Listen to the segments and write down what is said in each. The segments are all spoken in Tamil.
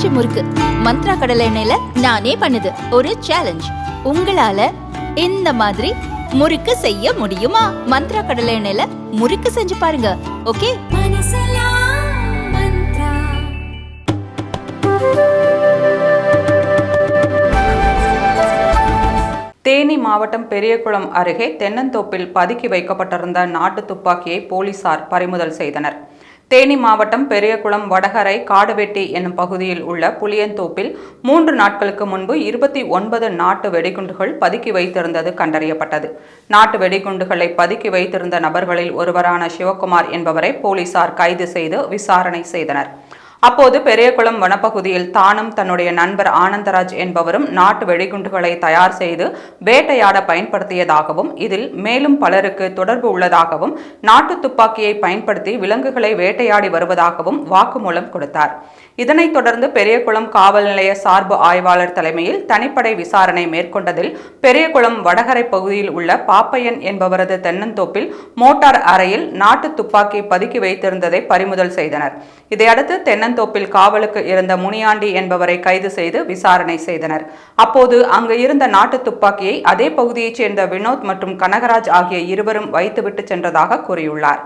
பஞ்சு முறுக்கு. மந்த்ரா கடலை எண்ணெயில நானே பண்ணுது. ஒரு சேலஞ்ச் உங்களால இந்த மாதிரி முறுக்கு செய்ய முடியுமா? மந்த்ரா கடலை எண்ணெயில முறுக்கு செஞ்சு பாருங்க. ஓகே? தேனி மாவட்டம் பெரியகுளம் அருகே தென்னந்தோப்பில் பதுக்கி வைக்கப்பட்டிருந்த நாட்டு துப்பாக்கியை போலீசார் பறிமுதல் செய்தனர். தேனி மாவட்டம் பெரியகுளம் வடகரை காடுவெட்டி என்னும் பகுதியில் உள்ள புளியந்தோப்பில் மூன்று நாட்களுக்கு முன்பு இருபத்தி ஒன்பது நாட்டு வெடிகுண்டுகள் பதுக்கி வைத்திருந்தது கண்டறியப்பட்டது. நாட்டு வெடிகுண்டுகளை பதுக்கி வைத்திருந்த நபர்களில் ஒருவரான சிவகுமார் என்பவரை போலீசார் கைது செய்து விசாரணை செய்தனர். அப்போது பெரியகுளம் வனப்பகுதியில் தானும் தன்னுடைய நண்பர் ஆனந்தராஜ் என்பவரும் நாட்டு வெடிகுண்டுகளை தயார் செய்து வேட்டையாட பயன்படுத்தியதாகவும் இதில் மேலும் பலருக்கு தொடர்பு உள்ளதாகவும் நாட்டு துப்பாக்கியை பயன்படுத்தி விலங்குகளை வேட்டையாடி வருவதாகவும் வாக்குமூலம் கொடுத்தார். இதனைத் தொடர்ந்து பெரியகுளம் காவல் நிலைய சார்பு ஆய்வாளர் தலைமையில் தனிப்படை விசாரணை மேற்கொண்டதில் பெரியகுளம் வடகரை பகுதியில் உள்ள பாப்பையன் என்பவரது தென்னந்தோப்பில் மோட்டார் அறையில் நாட்டு துப்பாக்கி பதுக்கி வைத்திருந்ததை பறிமுதல் செய்தனர். இதையடுத்து தென்னந்தோப்பில் காவலுக்கு இருந்த முனியாண்டி என்பவரை கைது செய்து விசாரணை செய்தனர். அப்போது அங்கு இருந்த நாட்டு துப்பாக்கியை அதே பகுதியைச் சேர்ந்த வினோத் மற்றும் கனகராஜ் ஆகிய இருவரும் வைத்துவிட்டு சென்றதாக கூறியுள்ளார்.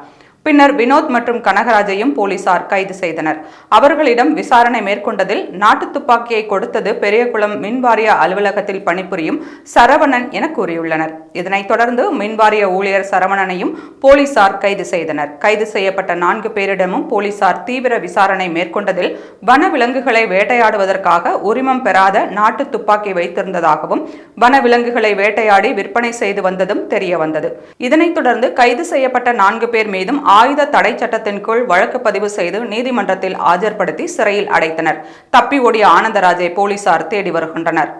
பின்னர் வினோத் மற்றும் கனகராஜையும் போலீசார் கைது செய்தனர். அவர்களிடம் விசாரணை மேற்கொண்டதில் நாட்டு துப்பாக்கியை கொடுத்தது பெரியகுளம் மின்வாரிய அலுவலகத்தில் பணிபுரியும் சரவணன் என கூறியுள்ளனர். இதனைத் தொடர்ந்து மின்வாரிய ஊழியர் சரவணனையும் போலீசார் கைது செய்தனர். கைது செய்யப்பட்ட நான்கு பேரிடமும் போலீசார் தீவிர விசாரணை மேற்கொண்டதில் வனவிலங்குகளை வேட்டையாடுவதற்காக உரிமம் பெறாத நாட்டு துப்பாக்கி வைத்திருந்ததாகவும் வனவிலங்குகளை வேட்டையாடி விற்பனை செய்து வந்ததும் தெரிய வந்தது இதனைத் தொடர்ந்து கைது செய்யப்பட்ட நான்கு பேர் மீதும் ஆயுத தடை சட்டத்தின் கீழ் வழக்கு பதிவு செய்து நீதிமன்றத்தில் ஆஜர்படுத்தி சிறையில் அடைத்தனர். தப்பி ஓடிய ஆனந்தராஜை போலீசார் தேடி வருகின்றனர்.